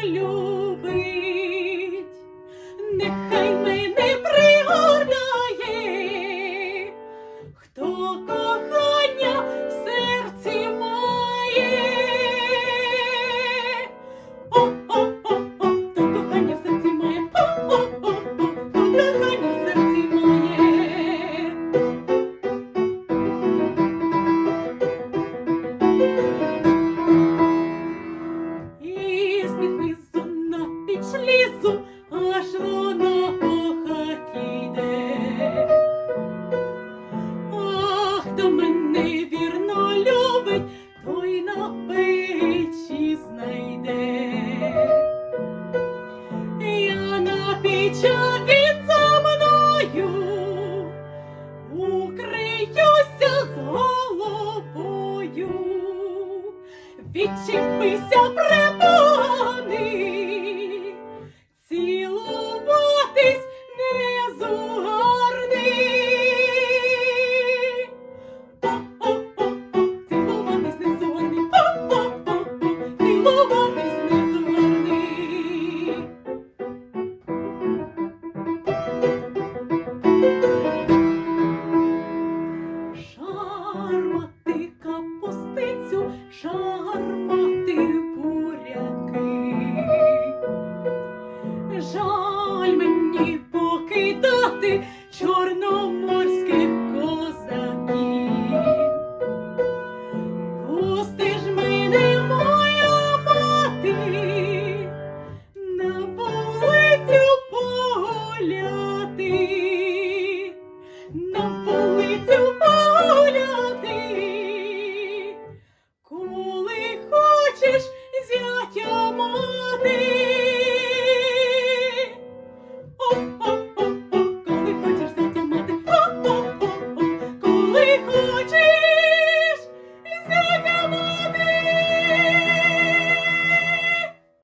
полюбив. Піч лізу, аж хаті йде. Ах, хто мене вірно любить, той на печі знайде. Я на він за мною укриюся з головою. Відчепися препони,